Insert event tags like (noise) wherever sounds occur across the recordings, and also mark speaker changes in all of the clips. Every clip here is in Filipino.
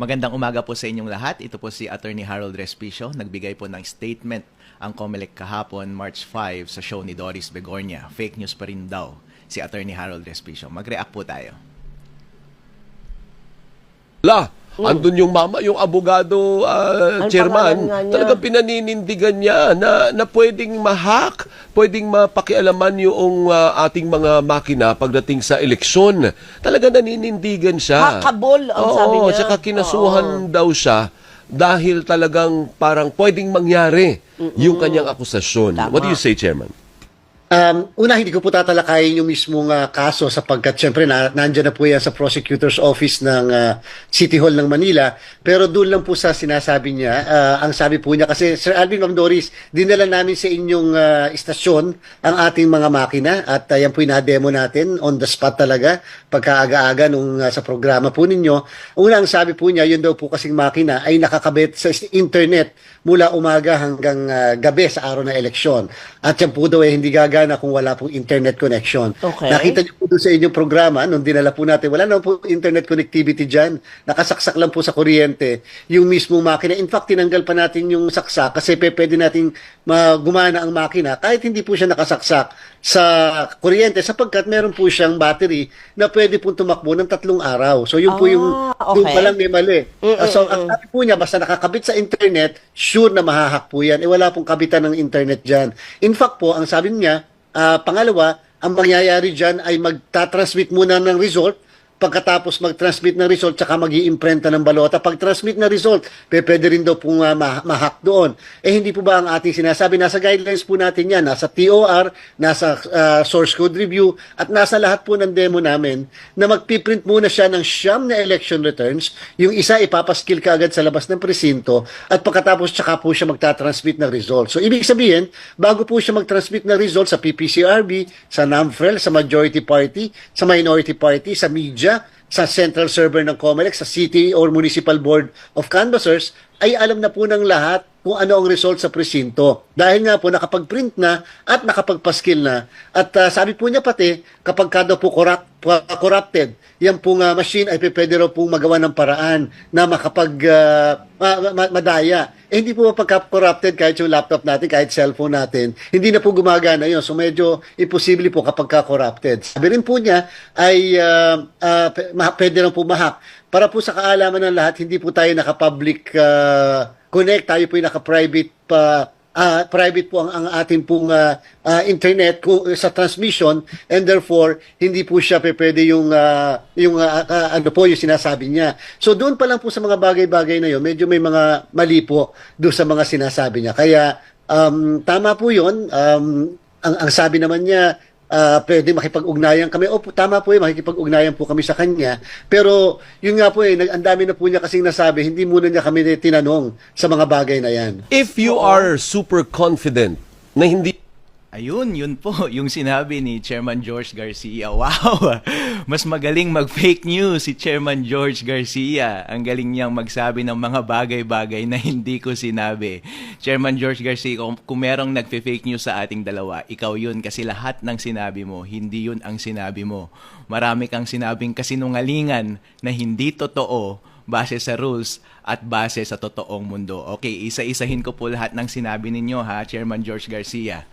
Speaker 1: Magandang umaga po sa inyong lahat. Ito po si Attorney Harold Respicio. Nagbigay po ng statement ang COMELEC kahapon, March 5, sa show ni Doris Begornia. Fake news pa rin daw si Attorney Harold Respicio. Mag-react po tayo.
Speaker 2: La, andun yung mama, yung abogado
Speaker 3: Ang
Speaker 2: chairman, talagang pinaninindigan niya na, na pwedeng mahack, pwedeng mapakialaman yung ah, ating mga makina pagdating sa eleksyon. Talaga naninindigan siya.
Speaker 3: Hakabol, ang
Speaker 2: Oo,
Speaker 3: sabi niya.
Speaker 2: tsaka kinasuhan daw siya dahil talagang parang pwedeng mangyari yung kanyang akusasyon.
Speaker 3: Tama.
Speaker 2: What do you say, Chairman?
Speaker 4: Um, una, hindi ko po tatalakayin yung mismong ah, kaso sapagkat syempre na, nandyan na po yan sa prosecutor's office ng ah, City Hall ng Manila. Pero doon lang po sa sinasabi niya, ah, ang sabi po niya, kasi Sir Alvin Ma'am Doris, dinala namin sa inyong ah, istasyon ang ating mga makina at uh, yan po yung demo natin on the spot talaga pagkaaga-aga nung ah, sa programa po ninyo. Una, ang sabi po niya, yun daw po kasing makina ay nakakabit sa internet mula umaga hanggang ah, gabi sa araw ng eleksyon. At yan po daw ay hindi gagana kung wala pong internet connection.
Speaker 3: Okay.
Speaker 4: Nakita niyo po doon sa inyong programa, nung dinala po natin, wala naman po internet connectivity dyan. Nakasaksak lang po sa kuryente yung mismo makina. In fact, tinanggal pa natin yung saksak kasi pe- pwede nating ma- gumana ang makina kahit hindi po siya nakasaksak sa kuryente sapagkat meron po siyang battery na pwede po tumakbo ng tatlong araw. So yun po yung
Speaker 3: Ah, okay.
Speaker 4: pa lang may mali. Uh, so ang sabi po niya, basta nakakabit sa internet, sure na mahahak po yan. Eh wala pong kabitan ng internet dyan. In fact po, ang sabi niya, ah, pangalawa, ang mangyayari dyan ay magtatransmit muna ng result pagkatapos mag-transmit ng result tsaka mag iimprenta ng balota. Pag transmit na result, pwede rin daw pong uh, ma- ma-hack doon. Eh hindi po ba ang ating sinasabi? Nasa guidelines po natin yan. Nasa TOR, nasa uh, source code review, at nasa lahat po ng demo namin na magpiprint muna siya ng siyam na election returns. Yung isa ipapaskil ka agad sa labas ng presinto at pagkatapos tsaka po siya magtatransmit ng result. So ibig sabihin, bago po siya mag-transmit ng result sa PPCRB, sa NAMFREL, sa majority party, sa minority party, sa media, sa central server ng COMELEC, sa City or Municipal Board of Canvassers, ay alam na po ng lahat kung ano ang result sa presinto. Dahil nga po nakapag-print na at nakapagpaskil na. At ah, sabi po niya pati, kapag ka daw po corrupt, corrupted, yan pong ah, machine ay pwede raw pong magawa ng paraan na makapag ah, ma- ma- madaya. Eh hindi po mapagka-corrupted kahit yung laptop natin, kahit cellphone natin. Hindi na po gumagana yun. So medyo imposible po kapag ka-corrupted. Sabi rin po niya ay p- ma- pwede rin po mahak. Para po sa kaalaman ng lahat, hindi po tayo naka-public ah, connect, tayo po yung naka-private pa ah, private po ang, ang ating pong ah, ah, internet kung, sa transmission and therefore hindi po siya pwede yung ah, yung ah, ah, ano po yung sinasabi niya. So doon pa lang po sa mga bagay-bagay na yun, medyo may mga mali po doon sa mga sinasabi niya. Kaya um, tama po yun. Um, ang, ang sabi naman niya, ah, pwede makipag-ugnayan kami. O, tama po yun, makikipag-ugnayan po kami sa kanya. Pero, yun nga po eh, ang dami na po niya kasing nasabi, hindi muna niya kami tinanong sa mga bagay na yan.
Speaker 2: If you are super confident na hindi
Speaker 1: Ayun, yun po, yung sinabi ni Chairman George Garcia. (laughs) Wow! Mas magaling mag-fake news si Chairman George Garcia. Ang galing niyang magsabi ng mga bagay-bagay na hindi ko sinabi. Chairman George Garcia, kung, kung merong nagfe-fake news sa ating dalawa, ikaw yun kasi lahat ng sinabi mo, hindi yun ang sinabi mo. Marami kang sinabing kasinungalingan na hindi totoo base sa rules at base sa totoong mundo. Okay, isa-isahin ko po lahat ng sinabi ninyo ha, Chairman George Garcia.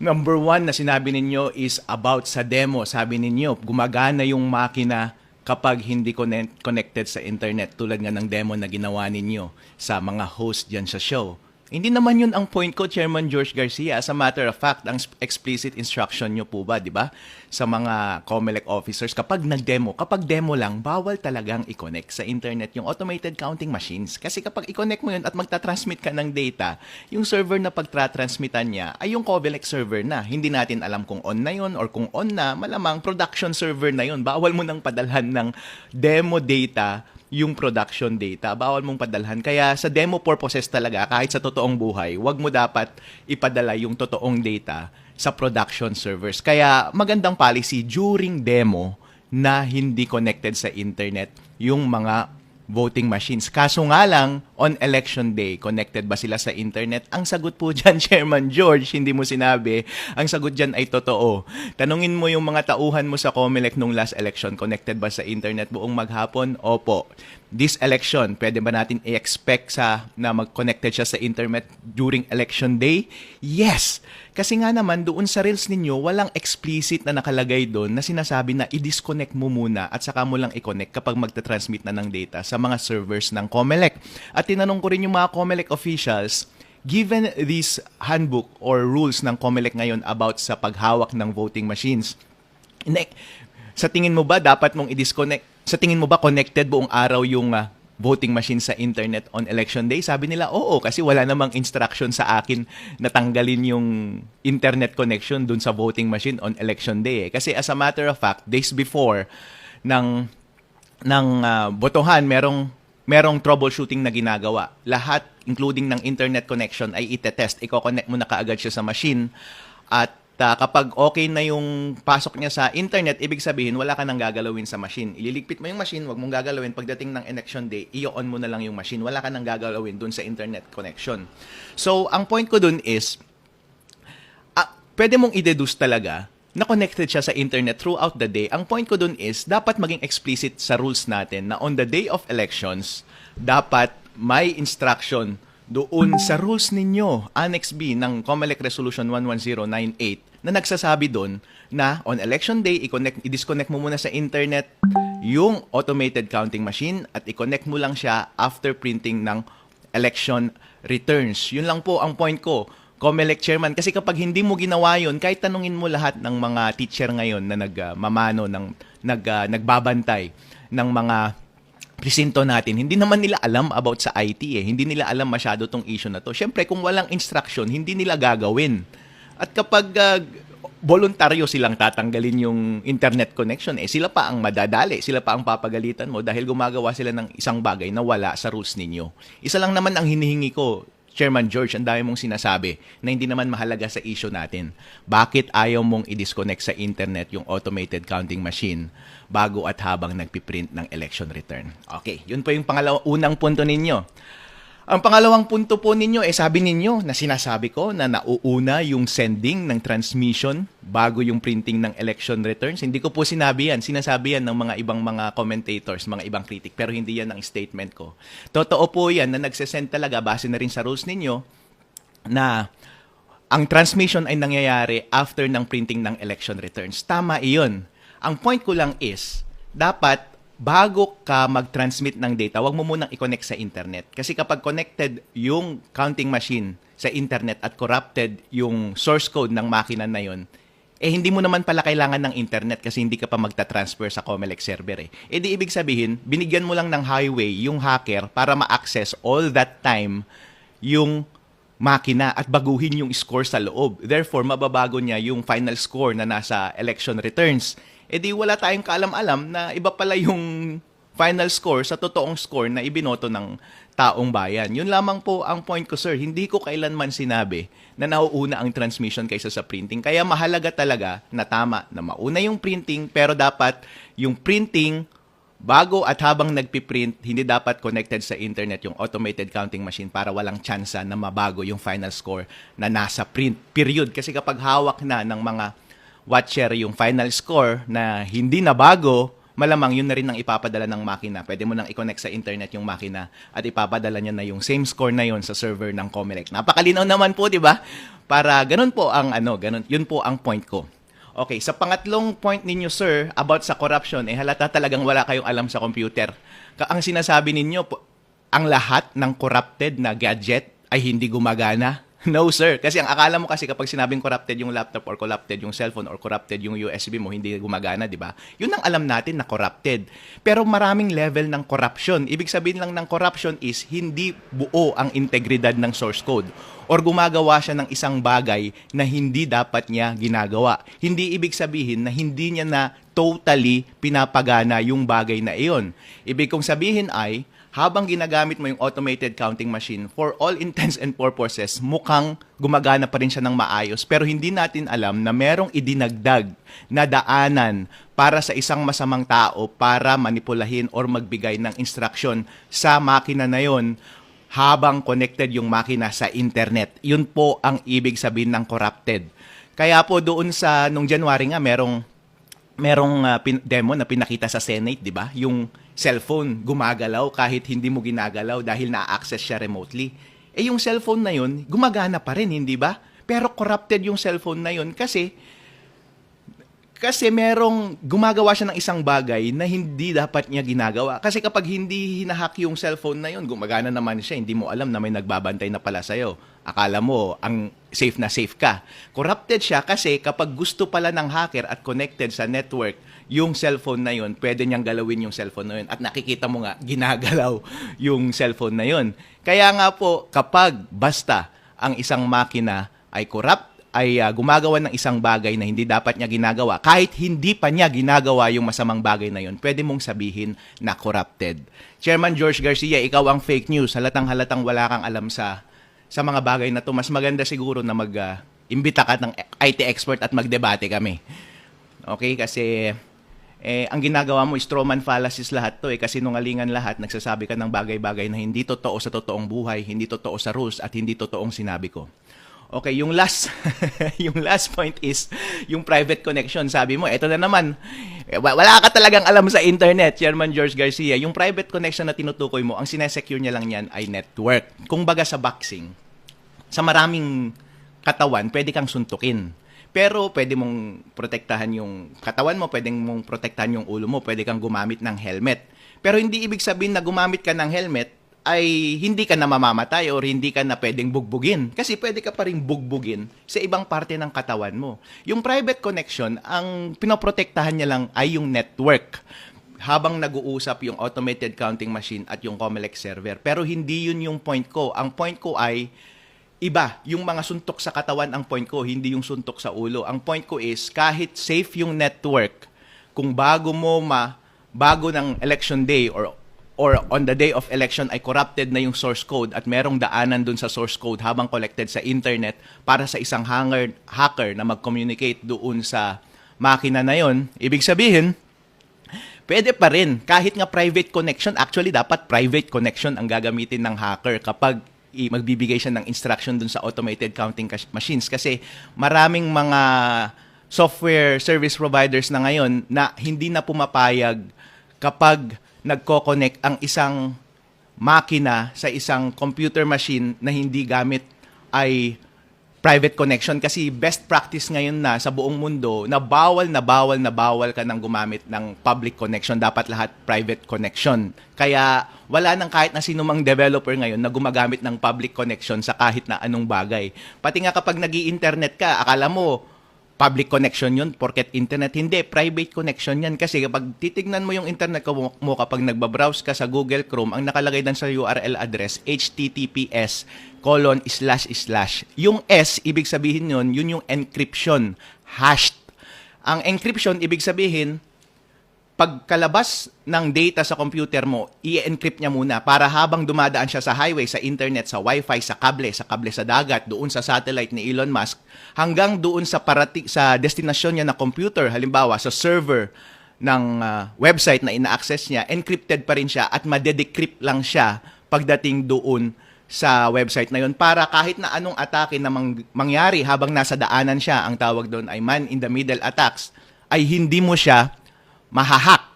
Speaker 1: Number one na sinabi ninyo is about sa demo. Sabi ninyo, gumagana yung makina kapag hindi connect- connected sa internet tulad nga ng demo na ginawa ninyo sa mga host dyan sa show. Hindi naman yun ang point ko, Chairman George Garcia. As a matter of fact, ang explicit instruction nyo po ba, di ba? Sa mga COMELEC officers, kapag nag-demo, kapag demo lang, bawal talagang i-connect sa internet yung automated counting machines. Kasi kapag i-connect mo yun at magta-transmit ka ng data, yung server na pagtra-transmitan niya ay yung COMELEC server na. Hindi natin alam kung on na yun or kung on na, malamang production server na yun. Bawal mo nang padalhan ng demo data yung production data. Bawal mong padalhan. Kaya sa demo purposes talaga, kahit sa totoong buhay, wag mo dapat ipadala yung totoong data sa production servers. Kaya magandang policy during demo na hindi connected sa internet yung mga voting machines. Kaso nga lang, on election day, connected ba sila sa internet? Ang sagot po (laughs) dyan, Chairman George, hindi mo sinabi. Ang sagot dyan ay totoo. Tanungin mo yung mga tauhan mo sa COMELEC nung last election, connected ba sa internet buong maghapon? Opo. This election, pwede ba natin i-expect sa na mag-connected siya sa internet during election day? Yes! Kasi nga naman, doon sa reels ninyo, walang explicit na nakalagay doon na sinasabi na i-disconnect mo muna at saka mo lang i-connect kapag magta-transmit na ng data sa mga servers ng COMELEC. At tinanong ko rin yung mga COMELEC officials, given this handbook or rules ng COMELEC ngayon about sa paghawak ng voting machines, Ine- sa tingin mo ba dapat mong i-disconnect? Sa tingin mo ba connected buong araw yung ah, voting machine sa internet on election day? Sabi nila, oo, kasi wala namang instruction sa akin na tanggalin yung internet connection dun sa voting machine on election day. eh. Kasi as a matter of fact, days before ng ng ah, botohan, merong merong troubleshooting na ginagawa. Lahat, including ng internet connection, ay itetest. Iko-connect mo na kaagad siya sa machine. At ah, kapag okay na yung pasok niya sa internet, ibig sabihin, wala ka nang gagalawin sa machine. Ililigpit mo yung machine, wag mong gagalawin. Pagdating ng election day, i-on mo na lang yung machine. Wala ka nang gagalawin dun sa internet connection. So, ang point ko dun is, ah, pwede mong i-deduce talaga na connected siya sa internet throughout the day. Ang point ko dun is, dapat maging explicit sa rules natin na on the day of elections, dapat may instruction doon sa rules ninyo, Annex B ng COMELEC Resolution 11098 na nagsasabi doon na on election day, i-connect, i-disconnect mo muna sa internet yung automated counting machine at i-connect mo lang siya after printing ng election returns. Yun lang po ang point ko. COMELEC chairman kasi kapag hindi mo ginawa yun kahit tanungin mo lahat ng mga teacher ngayon na nagmamano ng nag ah, nagbabantay ng mga presinto natin hindi naman nila alam about sa IT eh hindi nila alam masyado tong issue na to syempre kung walang instruction hindi nila gagawin at kapag ah, voluntaryo silang tatanggalin yung internet connection eh sila pa ang madadali sila pa ang papagalitan mo dahil gumagawa sila ng isang bagay na wala sa rules ninyo isa lang naman ang hinihingi ko Chairman George, ang dami mong sinasabi na hindi naman mahalaga sa issue natin. Bakit ayaw mong i-disconnect sa internet yung automated counting machine bago at habang nagpiprint ng election return? Okay, yun po yung pangalawa, unang punto ninyo. Ang pangalawang punto po ninyo, eh sabi ninyo na sinasabi ko na nauuna yung sending ng transmission bago yung printing ng election returns. Hindi ko po sinabi yan. Sinasabi yan ng mga ibang mga commentators, mga ibang critic. Pero hindi yan ang statement ko. Totoo po yan na nagsesend talaga base na rin sa rules ninyo na ang transmission ay nangyayari after ng printing ng election returns. Tama iyon. Ang point ko lang is, dapat bago ka mag-transmit ng data, wag mo munang i-connect sa internet. Kasi kapag connected yung counting machine sa internet at corrupted yung source code ng makina na yon, eh hindi mo naman pala kailangan ng internet kasi hindi ka pa magta-transfer sa Comelec server eh. Eh di ibig sabihin, binigyan mo lang ng highway yung hacker para ma-access all that time yung makina at baguhin yung score sa loob. Therefore, mababago niya yung final score na nasa election returns. E di wala tayong kaalam-alam na iba pala yung final score sa totoong score na ibinoto ng taong bayan. Yun lamang po ang point ko, sir. Hindi ko kailanman sinabi na nauuna ang transmission kaysa sa printing. Kaya mahalaga talaga na tama na mauna yung printing pero dapat yung printing bago at habang nagpiprint, hindi dapat connected sa internet yung automated counting machine para walang tsansa na mabago yung final score na nasa print. Period. Kasi kapag hawak na ng mga watcher yung final score na hindi na bago, malamang yun na rin ang ipapadala ng makina. Pwede mo nang i-connect sa internet yung makina at ipapadala niya na yung same score na yon sa server ng Comelec. Napakalinaw naman po, di ba? Para ganun po ang ano, ganun, yun po ang point ko. Okay, sa pangatlong point ninyo, sir, about sa corruption, eh halata talagang wala kayong alam sa computer. Ang sinasabi ninyo, po, ang lahat ng corrupted na gadget ay hindi gumagana. (laughs) No, sir. Kasi ang akala mo kasi kapag sinabing corrupted yung laptop or corrupted yung cellphone or corrupted yung USB mo, hindi gumagana, di ba? Yun ang alam natin na corrupted. Pero maraming level ng corruption. Ibig sabihin lang ng corruption is hindi buo ang integridad ng source code or gumagawa siya ng isang bagay na hindi dapat niya ginagawa. Hindi ibig sabihin na hindi niya na totally pinapagana yung bagay na iyon. Ibig kong sabihin ay, habang ginagamit mo yung automated counting machine, for all intents and purposes, mukhang gumagana pa rin siya ng maayos. Pero hindi natin alam na merong idinagdag na daanan para sa isang masamang tao para manipulahin or magbigay ng instruction sa makina na yon habang connected yung makina sa internet. Yun po ang ibig sabihin ng corrupted. Kaya po doon sa nung January nga merong merong ah, pin- demo na pinakita sa Senate, 'di ba? Yung cellphone gumagalaw kahit hindi mo ginagalaw dahil na-access siya remotely. Eh yung cellphone na yun, gumagana pa rin, hindi ba? Pero corrupted yung cellphone na yun kasi kasi merong gumagawa siya ng isang bagay na hindi dapat niya ginagawa. Kasi kapag hindi hinahack yung cellphone na yun, gumagana naman siya, hindi mo alam na may nagbabantay na pala sa'yo. Akala mo, ang safe na safe ka. Corrupted siya kasi kapag gusto pala ng hacker at connected sa network, yung cellphone na yun, pwede niyang galawin yung cellphone na yun. At nakikita mo nga, (laughs) ginagalaw yung cellphone na yun. Kaya nga po, kapag basta ang isang makina ay corrupt, ay ah, gumagawa ng isang bagay na hindi dapat niya ginagawa, kahit hindi pa niya ginagawa yung masamang bagay na yun, pwede mong sabihin na corrupted. Chairman George Garcia, ikaw ang fake news. Halatang halatang wala kang alam sa sa mga bagay na to. Mas maganda siguro na mag ah, imbita ka ng IT expert at magdebate kami. Okay? Kasi eh, ang ginagawa mo, strawman fallacies lahat to eh, kasi nungalingan lahat, nagsasabi ka ng bagay-bagay na hindi totoo sa totoong buhay, hindi totoo sa rules, at hindi totoong sinabi ko. Okay, yung last (laughs) yung last point is yung private connection. Sabi mo, eto na naman. eh, wa- Wala ka talagang alam sa internet, Chairman George Garcia. Yung private connection na tinutukoy mo, ang sinesecure niya lang yan ay network. Kung baga sa boxing, sa maraming katawan, pwede kang suntukin. Pero pwede mong protektahan yung katawan mo, pwede mong protektahan yung ulo mo, pwede kang gumamit ng helmet. Pero hindi ibig sabihin na gumamit ka ng helmet ay hindi ka na mamamatay or hindi ka na pwedeng bugbugin. Kasi pwede ka pa rin bugbugin sa ibang parte ng katawan mo. Yung private connection, ang pinoprotektahan niya lang ay yung network habang nag-uusap yung automated counting machine at yung Comelec server. Pero hindi yun yung point ko. Ang point ko ay iba. Yung mga suntok sa katawan ang point ko, hindi yung suntok sa ulo. Ang point ko is kahit safe yung network, kung bago mo ma bago ng election day or or on the day of election ay corrupted na yung source code at merong daanan dun sa source code habang collected sa internet para sa isang hanger, hacker na mag-communicate doon sa makina na yon, ibig sabihin, Pwede pa rin. Kahit nga private connection, actually dapat private connection ang gagamitin ng hacker kapag magbibigay siya ng instruction dun sa automated counting machines. Kasi maraming mga software service providers na ngayon na hindi na pumapayag kapag nagko-connect ang isang makina sa isang computer machine na hindi gamit ay private connection. Kasi best practice ngayon na sa buong mundo na bawal na bawal na bawal ka nang gumamit ng public connection. Dapat lahat private connection. Kaya wala nang kahit na sino mang developer ngayon na gumagamit ng public connection sa kahit na anong bagay. Pati nga kapag nag internet ka akala mo public connection yun porket internet. Hindi, private connection yan. Kasi kapag titignan mo yung internet ko mo kapag nagbabrowse ka sa Google Chrome, ang nakalagay dan sa URL address, https colon slash slash. Yung S, ibig sabihin yun, yun yung encryption, hashed. Ang encryption, ibig sabihin, pagkalabas ng data sa computer mo, i-encrypt niya muna para habang dumadaan siya sa highway, sa internet, sa wifi, sa kable, sa kable sa dagat, doon sa satellite ni Elon Musk, hanggang doon sa parati sa destinasyon niya na computer, halimbawa sa server ng ah, website na ina-access niya, encrypted pa rin siya at madedecrypt lang siya pagdating doon sa website na yon para kahit na anong atake na mang- mangyari habang nasa daanan siya, ang tawag doon ay man in the middle attacks, ay hindi mo siya mahahack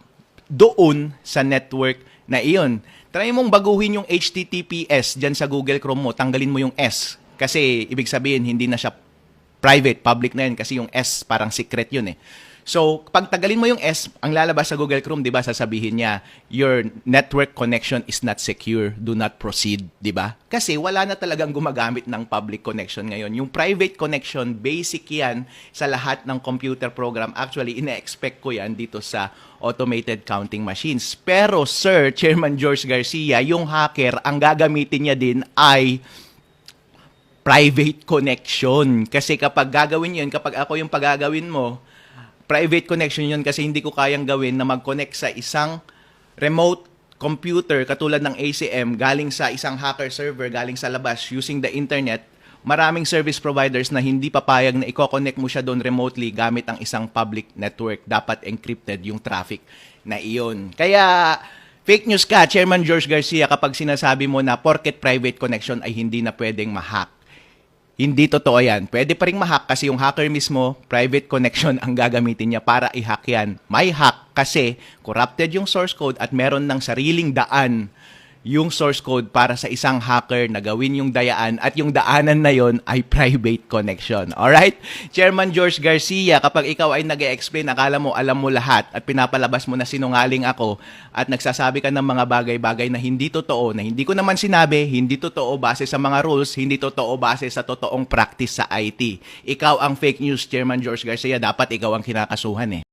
Speaker 1: doon sa network na iyon. Try mong baguhin yung HTTPS dyan sa Google Chrome mo, tanggalin mo yung S. Kasi ibig sabihin, hindi na siya private, public na yun kasi yung S parang secret yun eh. So, pag tagalin mo yung S, ang lalabas sa Google Chrome, 'di ba, sasabihin niya, your network connection is not secure, do not proceed, 'di ba? Kasi wala na talagang gumagamit ng public connection ngayon. Yung private connection, basic 'yan sa lahat ng computer program. Actually, ina-expect ko 'yan dito sa automated counting machines. Pero Sir (laughs) Chairman George Garcia, yung hacker, ang gagamitin niya din ay private connection. Kasi kapag gagawin yun, kapag ako yung pagagawin mo, private connection yun kasi hindi ko kayang gawin na mag-connect sa isang remote computer katulad ng ACM galing sa isang hacker server galing sa labas using the internet. Maraming service providers na hindi papayag na i-connect mo siya doon remotely gamit ang isang public network. Dapat encrypted yung traffic na iyon. Kaya fake news ka Chairman George Garcia kapag sinasabi mo na porket private connection ay hindi na pwedeng ma-hack hindi totoo yan. Pwede pa rin ma-hack kasi yung hacker mismo, private connection (laughs) ang gagamitin niya para i-hack yan. May hack kasi corrupted yung source code at meron ng sariling daan yung source code para sa isang hacker na gawin yung dayaan at yung daanan na yon ay (laughs) private connection. Alright? Chairman George Garcia, kapag ikaw ay nag explain akala mo alam mo lahat at pinapalabas mo na sinungaling ako at nagsasabi ka ng mga bagay-bagay na hindi totoo, na hindi ko naman sinabi, hindi totoo base sa mga rules, hindi totoo base sa totoong practice sa IT. Ikaw ang fake news, Chairman George Garcia, dapat ikaw ang kinakasuhan eh.